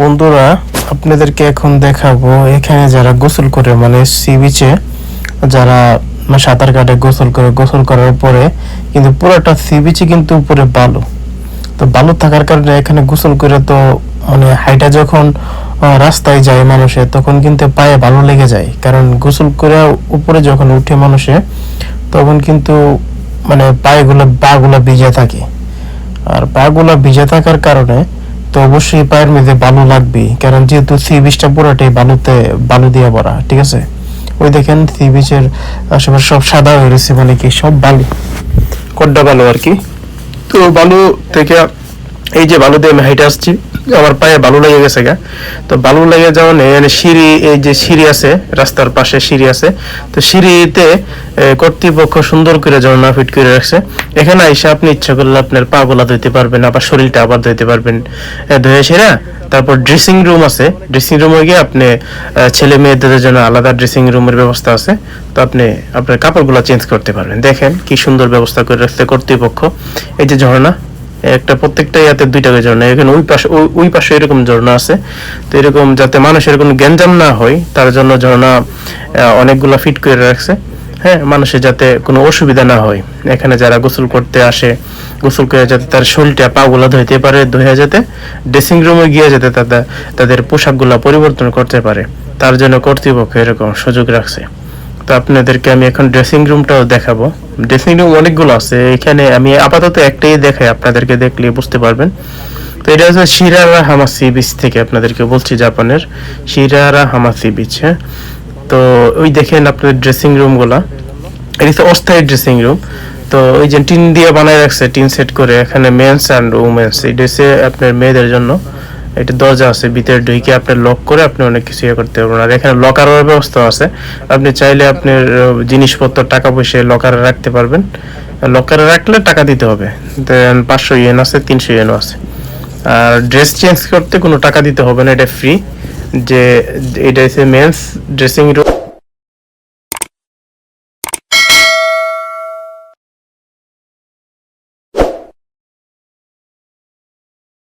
বন্ধুরা, আপনাদেরকে এখন দেখাবো এখানে যারা গোসল করে মানে সি বিচে যারা মানে সাঁতার কাটে গোসল করে, গোসল করার পরে কিন্তু পুরোটা সি বিচে কিন্তু উপরে বালু। তো বালু থাকার কারণে এখানে গোসল করে তো মানে হাইটা যখন রাস্তায় যায় মানুষে, তখন কিন্তু পায়ে ভালো লেগে যায়। কারণ গোসল করে উপরে যখন উঠে মানুষে, তখন কিন্তু মানে পায়েগুলো পাগুলো ভিজে থাকে। আর পাগুলো ভিজে থাকার কারণে তো অবশ্যই পায়ের মধ্যে বালু লাগবেই। কারণ যেহেতু সি বিচটা পুরোটাই বালুতে বালু দিয়ে ভরা ঠিক আছে? ওই দেখেন সি বিচের আশেপাশে সব সাদা হয়ে গেছে মানে কি সব বালু কড্ডা বালু আর কি? তো বালু থেকে এই যে বালু দিয়ে আমি হাইটে আসছি। আমার পায়ে বালু লেগে গেছে গা। তো বালু লেগে যাওয়া নেই মানে সিঁড়ি, এই যে সিঁড়ি আছে, রাস্তার পাশে সিঁড়ি আছে। তো সিঁড়িতে কর্তৃপক্ষ সুন্দর করে ঝর্ণা ফিট করে রাখছে। এখানে এসে আপনি ইচ্ছা করলে আপনার পা গোলা ধুইতে পারবেন, আবার শরীরটা আবার ধুইতে পারবেন। ধুয়ে সেরা। তারপর ড্রেসিং রুম আছে। ড্রেসিং রুমে গিয়ে আপনি ছেলে মেয়েদের জন্য আলাদা ড্রেসিং রুমের ব্যবস্থা আছে। তো আপনি আপনার কাপড়গুলো চেঞ্জ করতে পারবেন। দেখেন কি সুন্দর ব্যবস্থা করে রাখছে কর্তৃপক্ষ। এই যে ঝর্ণা একটা প্রত্যেকটা ইয়াতে দুইটা করে ঝর্ণা, এখানে ওই পাশে ওই- পাশে এরকম ঝর্ণা আছে। তো এরকম যাতে মানুষের কোনো গ্যাঞ্জাম না হয়, তার জন্য ঝর্ণা অনেকগুলো ফিট করে রাখছে। হ্যাঁ মানুষের যাতে কোনো অসুবিধা না হয়। এখানে যারা গোসল করতে আসে, গোসল করে যাতে তার শরীরটা পাগুলো ধুইতে পারে ধুয়ে যাতে ড্রেসিং রুমে গিয়ে যাতে তাদের তাদের পোশাকগুলো পরিবর্তন করতে পারে। তার জন্য কর্তৃপক্ষ এরকম সুযোগ রাখছে। তো আপনাদেরকে আমি এখন ড্রেসিং রুমটাও দেখাবো। ড্রেসিং রুম অনেকগুলো আছে, এখানে আমি আপাতত একটাই দেখাই, আপনাদেরকে দেখলে বুঝতে পারবেন। তো এটা হচ্ছে শিরারা হামাসি বিচ থেকে আপনাদেরকে বলছি জাপানের। শিরারা হামাসি বিচ হ্যাঁ? তো ওই দেখেন আপনাদের ড্রেসিং রুমগুলা এটা হচ্ছে অস্থায়ী ড্রেসিং রুম তো ওই যে টিন দিয়ে বানায় রাখছে, টিন সেট করে এখানে মেন্স অ্যান্ড উমেন্স এটা হচ্ছে আপনার মেয়েদের জন্য। এটা দরজা আছে, ভিতরে ঢুকে আপনি লক করে আপনি অনেক কিছু ইয়ে করতে পারবেন। আর এখানে লকারের ব্যবস্থা আছে। আপনি চাইলে আপনার জিনিসপত্র, টাকা পয়সা লকারে রাখতে পারবেন। লকারে রাখলে টাকা দিতে হবে। দেন পাঁচশো ইয়েন আছে, তিনশো ইয়েনও আছে। আর ড্রেস চেঞ্জ করতে কোনো টাকা দিতে হবে না, এটা ফ্রি যে, এটা হচ্ছে মেন্স ড্রেসিং রুম